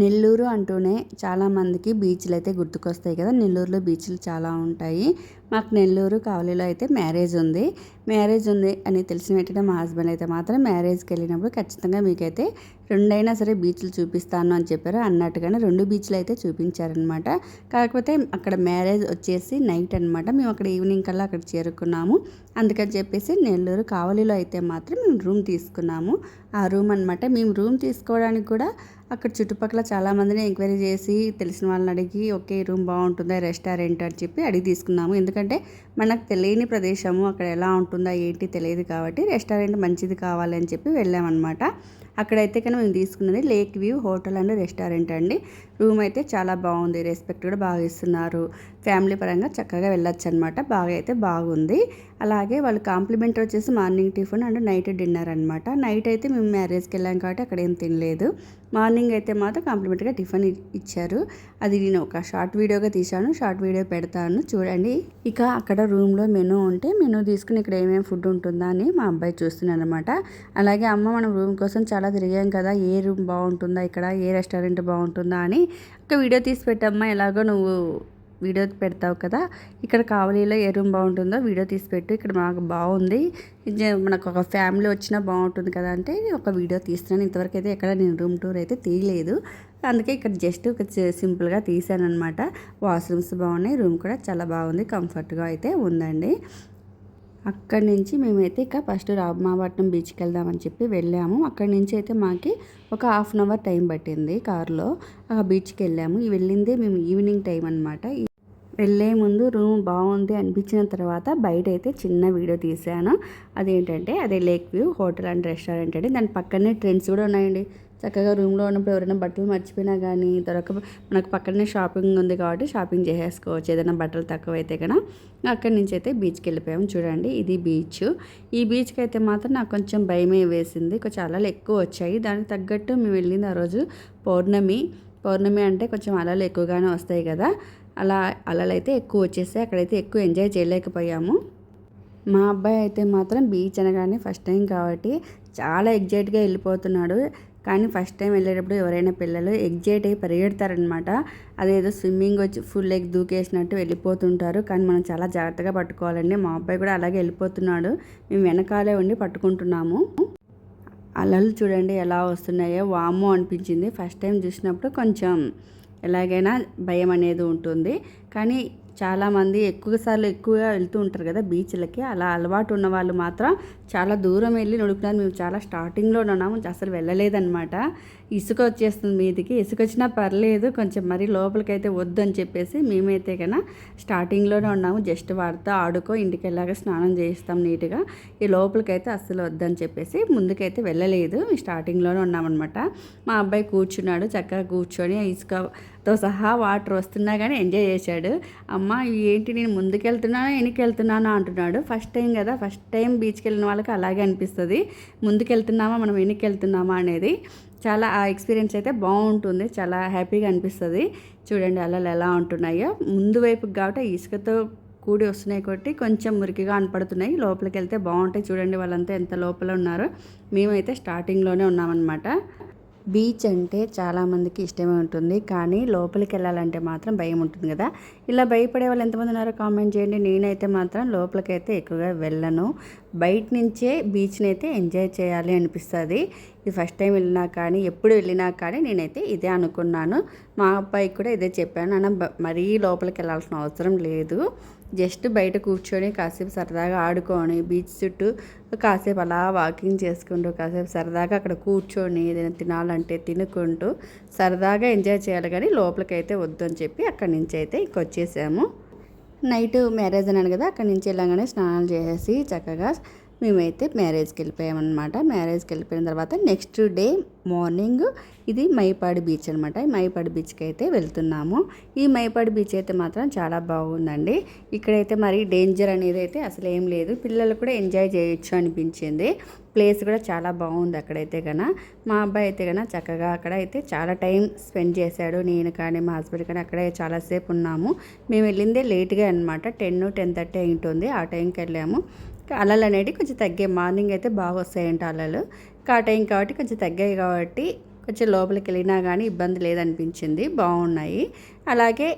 నెల్లూరు అంటూనే చాలామందికి బీచ్లు అయితే గుర్తుకొస్తాయి కదా. నెల్లూరులో బీచ్లు చాలా ఉంటాయి. మాకు నెల్లూరు కావలిలో అయితే మ్యారేజ్ ఉంది. మ్యారేజ్ ఉంది అని తెలిసిన వెంటనే మా హస్బెండ్ అయితే మాత్రం మ్యారేజ్కి వెళ్ళినప్పుడు ఖచ్చితంగా మీకైతే రెండైనా సరే బీచ్లు చూపిస్తాను అని చెప్పారు. అన్నట్టుగానే రెండు బీచ్లు అయితే చూపించారనమాట. కాకపోతే అక్కడ మ్యారేజ్ వచ్చేసి నైట్ అనమాట మేము అక్కడ ఈవినింగ్ కల్లా అక్కడ చేరుకున్నాము. అందుకని చెప్పేసి నెల్లూరు కావలిలో అయితే మాత్రం మేము రూమ్ తీసుకున్నాము. ఆ రూమ్ అనమాట మేము రూమ్ తీసుకోవడానికి కూడా అక్కడ చుట్టుపక్కల చాలామందిని ఎంక్వైరీ చేసి తెలిసిన వాళ్ళని అడిగి ఓకే రూమ్ బాగుంటుందా? రెస్టారెంట్? అని చెప్పి అడిగి తీసుకున్నాము. ఎందుకంటే మనకు తెలియని ప్రదేశము అక్కడ ఎలా ఉంటుందా ఏంటి తెలియదు కాబట్టి రెస్టారెంట్ మంచిది కావాలి అని చెప్పి వెళ్ళామన్నమాట. అక్కడైతే కానీ మేము తీసుకున్నది lake view hotel and restaurant అండి. రూమ్ అయితే చాలా బాగుంది రెస్పెక్ట్ కూడా బాగా ఇస్తున్నారు. ఫ్యామిలీ పరంగా చక్కగా వెళ్ళొచ్చు అనమాట బాగా అయితే బాగుంది. అలాగే వాళ్ళు కాంప్లిమెంట్ వచ్చేసి morning tiffin and night dinner అనమాట. నైట్ అయితే మేము మ్యారేజ్కి వెళ్ళాం కాబట్టి అక్కడ ఏం తినలేదు. మార్నింగ్ అయితే మాత్రం కాంప్లిమెంట్గా టిఫిన్ ఇచ్చారు. అది నేను ఒక షార్ట్ వీడియోగా తీశాను. షార్ట్ వీడియో పెడతాను. చూడండి. ఇక అక్కడ రూమ్లో మెనూ ఉంటే మెనూ తీసుకుని ఇక్కడ ఏమేమి ఫుడ్ ఉంటుందా అని మా అబ్బాయి చూస్తున్నాను అనమాట అలాగే అమ్మ మనం రూమ్ కోసం చాలా తిరిగాం కదా ఏ రూమ్ బాగుంటుందా ఇక్కడ ఏ రెస్టారెంట్ బాగుంటుందా అని ఒక వీడియో తీసి పెట్టమ్మా ఎలాగో నువ్వు వీడియో పెడతావు కదా ఇక్కడ కావలిలో ఏ రూమ్ బాగుంటుందో వీడియో తీసి పెట్టు ఇక్కడ మాకు బాగుంది. మనకు ఒక ఫ్యామిలీ వచ్చినా బాగుంటుంది కదా అంటే ఒక వీడియో తీస్తున్నాను ఇంతవరకు అయితే ఎక్కడ నేను రూమ్ టూర్ అయితే తీయలేదు. అందుకే ఇక్కడ జస్ట్ ఒక సింపుల్గా తీసాను అనమాట వాష్రూమ్స్ బాగున్నాయి రూమ్ కూడా చాలా బాగుంది కంఫర్ట్గా అయితే ఉందండి. అక్కడి నుంచి మేమైతే ఇక ఫస్ట్ రామాపట్నం బీచ్కి వెళ్దామని చెప్పి వెళ్ళాము. అక్కడి నుంచి అయితే మాకి ఒక హాఫ్ అన్ అవర్ టైం పట్టింది కారులో. ఆ బీచ్కి వెళ్ళాము. వెళ్ళిందే మేము ఈవినింగ్ టైం అనమాట వెళ్ళే ముందు రూమ్ బాగుంది అనిపించిన తర్వాత బయట అయితే చిన్న వీడియో తీసాను అదేంటంటే అదే lake view hotel and restaurant అండి. దాని పక్కనే ట్రెండ్స్ కూడా ఉన్నాయండి. చక్కగా రూమ్లో ఉన్నప్పుడు ఎవరైనా బట్టలు మర్చిపోయినా కానీ దొరక మనకు పక్కనే షాపింగ్ ఉంది కాబట్టి షాపింగ్ చేసేసుకోవచ్చు. ఏదైనా బట్టలు తక్కువ అయితే కన్నా అక్కడి నుంచి అయితే బీచ్కి వెళ్ళిపోయాము. చూడండి ఇది బీచ్. ఈ బీచ్కి అయితే మాత్రం నాకు కొంచెం భయమే వేసింది. కొంచెం అలలు ఎక్కువ వచ్చాయి. దానికి తగ్గట్టు మేము వెళ్ళింది ఆ రోజు పౌర్ణమి. పౌర్ణమి అంటే కొంచెం అలలు ఎక్కువగానే వస్తాయి కదా. అలా అలలు అయితే ఎక్కువ వచ్చేసాయి అక్కడైతే ఎక్కువ ఎంజాయ్ చేయలేకపోయాము. మా అబ్బాయి అయితే మాత్రం బీచ్ అనగానే ఫస్ట్ టైం కాబట్టి చాలా ఎగ్జైట్గా వెళ్ళిపోతున్నాడు. కానీ ఫస్ట్ టైం వెళ్ళేటప్పుడు ఎవరైనా పిల్లలు ఎగ్జైట్ అయ్యి పరిగెడతారనమాట అదేదో స్విమ్మింగ్ వచ్చి ఫుల్ లెగ్ దూకేసినట్టు వెళ్ళిపోతుంటారు. కానీ మనం చాలా జాగ్రత్తగా పట్టుకోవాలండి. మా అబ్బాయి కూడా అలాగే వెళ్ళిపోతున్నాడు. మేము వెనకాలే ఉండి పట్టుకుంటున్నాము. అలలు చూడండి ఎలా వస్తున్నాయో. వామో అనిపించింది. ఫస్ట్ టైం చూసినప్పుడు కొంచెం ఎలాగైనా భయం అనేది ఉంటుంది. కానీ చాలామంది ఎక్కువ సార్లు ఎక్కువగా వెళ్తూ ఉంటారు కదా బీచ్లకి. అలా అలవాటు ఉన్న వాళ్ళు మాత్రం చాలా దూరం వెళ్ళి నడుపుతున్నారు. మేము చాలా స్టార్టింగ్లో ఉన్నాము. అసలు వెళ్ళలేదన్నమాట. ఇసుక వచ్చేస్తుంది మీదికి. ఇసుక వచ్చినా పర్లేదు. కొంచెం మరీ లోపలికైతే వద్దని చెప్పేసి మేమైతే కన్నా స్టార్టింగ్లోనే ఉన్నాము. జస్ట్ వాడితో ఆడుకో ఇంటికి వెళ్ళాక స్నానం చేయిస్తాం నీట్గా. ఈ లోపలికైతే అస్సలు వద్దని చెప్పేసి ముందుకైతే వెళ్ళలేదు. స్టార్టింగ్లోనే ఉన్నామన్నమాట. మా అబ్బాయి కూర్చున్నాడు. చక్కగా కూర్చొని ఇసుక తో సహా వాటర్ వస్తున్నా కానీ ఎంజాయ్ చేశాడు. అమ్మ ఏంటి? నేను ముందుకెళ్తున్నానా? వెనక్కి అంటున్నాడు. ఫస్ట్ టైం కదా ఫస్ట్ టైం బీచ్కి వెళ్ళిన వాళ్ళకి అలాగే అనిపిస్తుంది. ముందుకెళ్తున్నామా? మనం వెనకెళ్తున్నామా అనేది చాలా ఆ ఎక్స్పీరియన్స్ అయితే బాగుంటుంది. చాలా హ్యాపీగా అనిపిస్తుంది. చూడండి అలలు ఎలా ఉంటున్నాయో. ముందు వైపుకి కాబట్టి ఇసుకతో కూడి వస్తున్నాయి కొట్టి కొంచెం మురికిగా అనపడుతున్నాయి. లోపలికి వెళ్తే బాగుంటాయి. చూడండి వాళ్ళంతా ఎంత లోపల ఉన్నారో. మేమైతే స్టార్టింగ్లోనే ఉన్నామన్నమాట. బీచ్ అంటే చాలామందికి ఇష్టమే ఉంటుంది. కానీ లోపలికి వెళ్ళాలంటే మాత్రం భయం ఉంటుంది కదా. ఇలా భయపడే వాళ్ళు ఎంతమంది ఉన్నారో కామెంట్ చేయండి. నేనైతే మాత్రం లోపలికైతే ఎక్కువగా వెళ్ళను. బయట నుంచే బీచ్ని అయితే ఎంజాయ్ చేయాలి అనిపిస్తుంది. ఇది ఫస్ట్ టైం వెళ్ళినా కానీ ఎప్పుడు వెళ్ళినా కానీ నేనైతే ఇదే అనుకున్నాను. మా అబ్బాయికి కూడా ఇదే చెప్పాను. అన్న మరీ లోపలికి వెళ్ళాల్సిన అవసరం లేదు. జస్ట్ బయట కూర్చొని కాసేపు సరదాగా ఆడుకొని బీచ్ చుట్టూ కాసేపు అలా వాకింగ్ చేసుకుంటూ కాసేపు సరదాగా అక్కడ కూర్చొని ఏదైనా తినాలంటే తినుకుంటూ సరదాగా ఎంజాయ్ చేయాలి. కానీ లోపలికైతే వద్దు అని చెప్పి అక్కడి నుంచి అయితే ఇంకొచ్చేసాము నైట్ మ్యారేజ్ అన్నాను కదా అక్కడి నుంచి వెళ్ళగానే స్నానాలు చేసేసి చక్కగా మేమైతే మ్యారేజ్కి వెళ్ళిపోయామన్నమాట మ్యారేజ్కి వెళ్ళిపోయిన తర్వాత నెక్స్ట్ డే మార్నింగ్ ఇది మైపాడు బీచ్ అనమాట మైపాడు బీచ్కి అయితే వెళ్తున్నాము. ఈ మైపాడు బీచ్ అయితే మాత్రం చాలా బాగుందండి. ఇక్కడైతే మరి డేంజర్ అనేది అయితే అసలు ఏం లేదు. పిల్లలు కూడా ఎంజాయ్ చేయొచ్చు అనిపించింది. ప్లేస్ కూడా చాలా బాగుంది అక్కడైతే కన మా అబ్బాయి అయితే కన చక్కగా అక్కడ అయితే చాలా టైం స్పెండ్ చేశాడు. నేను కానీ మా హస్బెండ్ కానీ అక్కడే చాలాసేపు ఉన్నాము. మేము వెళ్ళిందే లేట్గా అనమాట టెన్ టెన్ థర్టీ అయింటుంది ఆ టైంకి వెళ్ళాము. అలలు అనేవి కొంచెం తగ్గాయి. మార్నింగ్ అయితే బాగా వస్తాయంట అలలు. ఆ కాబట్టి కొంచెం తగ్గాయి కాబట్టి కొంచెం లోపలికి వెళ్ళినా కానీ ఇబ్బంది లేదనిపించింది. బాగున్నాయి. అలాగే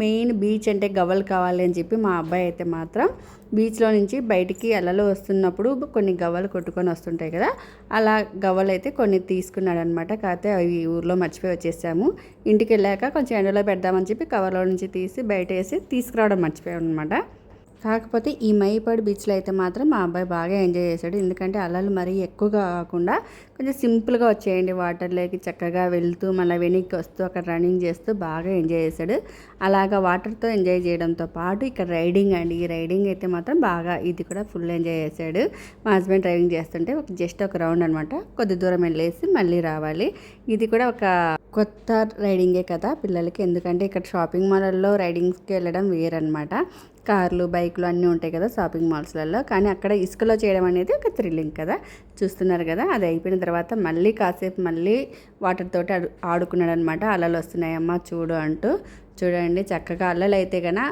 మెయిన్ బీచ్ అంటే గవ్వలు కావాలి అని చెప్పి మా అబ్బాయి అయితే మాత్రం బీచ్లో నుంచి బయటికి అలలు వస్తున్నప్పుడు కొన్ని గవ్వలు కొట్టుకొని వస్తుంటాయి కదా అలా గవ్వలు అయితే కొన్ని తీసుకున్నాడు అనమాట కాకపోతే అవి ఊర్లో మర్చిపోయి వచ్చేసాము. ఇంటికి వెళ్ళాక కొంచెం ఎండలో పెడదామని చెప్పి కవర్లో నుంచి తీసి బయట వేసి తీసుకురావడం మర్చిపోయాం అనమాట కాకపోతే ఈ మైపాడు బీచ్లో అయితే మాత్రం మా అబ్బాయి బాగా ఎంజాయ్ చేశాడు. ఎందుకంటే అలలు మరీ ఎక్కువగా కాకుండా కొంచెం సింపుల్గా వచ్చేయండి వాటర్లోకి చక్కగా వెళ్తూ మళ్ళీ వెనక్కి వస్తూ అక్కడ రన్నింగ్ చేస్తూ బాగా ఎంజాయ్ చేశాడు. అలాగా వాటర్తో ఎంజాయ్ చేయడంతో పాటు ఇక్కడ రైడింగ్ అండి. ఈ రైడింగ్ అయితే మాత్రం బాగా ఇది కూడా ఫుల్ ఎంజాయ్ చేశాడు. మా హస్బెండ్ డ్రైవింగ్ చేస్తుంటే ఒక జస్ట్ ఒక రౌండ్ అనమాట కొద్ది దూరం వెళ్ళేసి మళ్ళీ రావాలి. ఇది కూడా ఒక కొత్త రైడింగే కదా పిల్లలకి. ఎందుకంటే ఇక్కడ షాపింగ్ మాల్లో రైడింగ్స్కి వెళ్ళడం వేరనమాట కార్లు బైక్లు అన్నీ ఉంటాయి కదా షాపింగ్ మాల్స్లలో కానీ అక్కడ ఇసుకలో చేయడం అనేది ఒక థ్రిల్లింగ్ కదా. చూస్తున్నారు కదా అది అయిపోయిన తర్వాత మళ్ళీ కాసేపు మళ్ళీ వాటర్ తోటి ఆడుకున్నాడు అనమాట అలలు వస్తున్నాయమ్మా చూడు అంటూ. చూడండి చక్కగా అల్లలు అయితే కన్నా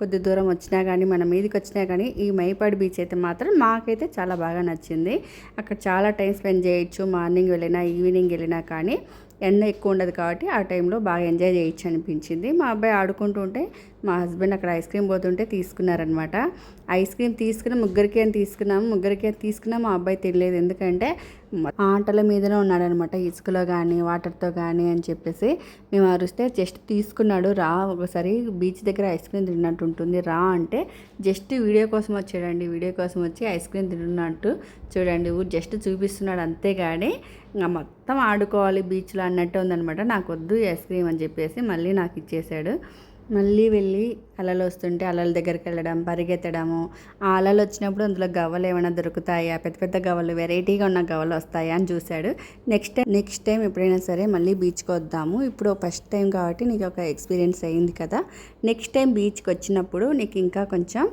కొద్ది దూరం వచ్చినా కానీ మన మీదకి వచ్చినా కానీ ఈ మైపాడు బీచ్ అయితే మాత్రం మాకైతే చాలా బాగా నచ్చింది. అక్కడ చాలా టైం స్పెండ్ చేయొచ్చు మార్నింగ్ వెళ్ళినా ఈవినింగ్ వెళ్ళినా కానీ ఎండ ఎక్కువ ఉండదు కాబట్టి ఆ టైంలో బాగా ఎంజాయ్ చేయొచ్చు అనిపించింది. మా అబ్బాయి ఆడుకుంటూ ఉంటే మా హస్బెండ్ అక్కడ ఐస్ క్రీమ్ పోతుంటే తీసుకున్నారనమాట. ఐస్ క్రీమ్ తీసుకుని ముగ్గురికి అని తీసుకున్నాము ముగ్గురికి అని తీసుకున్నా మా అబ్బాయి తెలియలేదు ఎందుకంటే ఆటల మీదనే ఉన్నాడనమాట ఇసుకలో కానీ వాటర్తో కానీ అని చెప్పేసి. మేము అరిస్తే జస్ట్ తీసుకున్నాడు రా ఒకసారి బీచ్ దగ్గర ఐస్ క్రీమ్ తిన్నట్టు ఉంటుంది రా అంటే జస్ట్ వీడియో కోసం వచ్చాడండి వీడియో కోసం వచ్చి ఐస్ క్రీమ్ తిన్నట్టు చూడండి ఊరు జస్ట్ చూపిస్తున్నాడు అంతేగాని ఇంకా మొత్తం ఆడుకోవాలి బీచ్లో అన్నట్టు ఉందనమాట. నాకు వద్దు ఐస్ క్రీమ్ అని చెప్పేసి మళ్ళీ నాకు ఇచ్చేసాడు. మళ్ళీ వెళ్ళి అలలు వస్తుంటే అలల దగ్గరికి వెళ్ళడం పరిగెత్తడము. ఆ అలలు వచ్చినప్పుడు అందులో గవ్వలు ఏమైనా దొరుకుతాయా? పెద్ద పెద్ద గవ్వలు వెరైటీగా ఉన్న గవ్వలు వస్తాయా అని చూశాడు. నెక్స్ట్ టైం నెక్స్ట్ టైం ఎప్పుడైనా సరే మళ్ళీ బీచ్కి వద్దాము. ఇప్పుడు ఫస్ట్ టైం కాబట్టి నీకు ఒక ఎక్స్పీరియన్స్ అయింది కదా. నెక్స్ట్ టైం బీచ్కి వచ్చినప్పుడు నీకు ఇంకా కొంచెం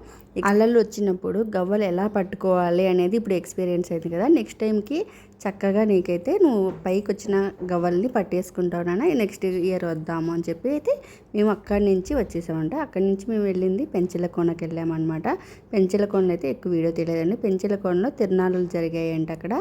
అలలు వచ్చినప్పుడు గవ్వలు ఎలా పట్టుకోవాలి అనేది ఇప్పుడు ఎక్స్పీరియన్స్ అయింది కదా. నెక్స్ట్ టైంకి చక్కగా నీకైతే నువ్వు పైకి వచ్చిన గవ్వల్ని పట్టేసుకుంటావు నెక్స్ట్ ఇయర్ వద్దాము అని చెప్పి అయితే మేము అక్కడి నుంచి వచ్చేసామంట. అక్కడి నుంచి మేము వెళ్ళింది పెంచిల కోనకి వెళ్ళామన్నమాట పెంచిల అయితే ఎక్కువ వీడియో తెలియదండి పెంచిల కోనలో తిరునాళ్ళు జరిగాయంట అక్కడ.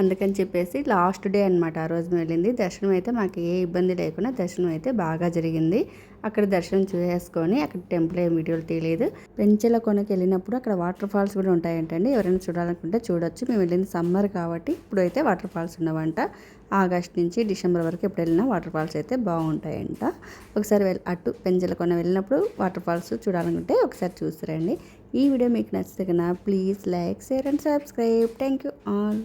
అందుకని చెప్పేసి లాస్ట్ డే అనమాట ఆ రోజు మేము వెళ్ళింది. దర్శనం అయితే మాకు ఏ ఇబ్బంది లేకుండా దర్శనం అయితే బాగా జరిగింది. అక్కడ దర్శనం చేసుకొని అక్కడ టెంపుల్ ఏం వీడియోలు తీయలేదు. పెంచెల కొనకి వెళ్ళినప్పుడు అక్కడ వాటర్ ఫాల్స్ కూడా ఉంటాయంటండి. ఎవరైనా చూడాలనుకుంటే చూడొచ్చు. మేము వెళ్ళింది సమ్మర్ కాబట్టి ఇప్పుడు అయితే వాటర్ ఫాల్స్ ఉన్నవంట. ఆగస్ట్ నుంచి డిసెంబర్ వరకు ఎప్పుడు వెళ్ళినా వాటర్ ఫాల్స్ అయితే బాగుంటాయంట. ఒకసారి వెళ్ళి అటు పెంచెల కొన వెళ్ళినప్పుడు వాటర్ ఫాల్స్ చూడాలనుకుంటే ఒకసారి చూస్తారండి ఈ వీడియో మీకు నచ్చితే కన్నా please like share and subscribe. Thank you all.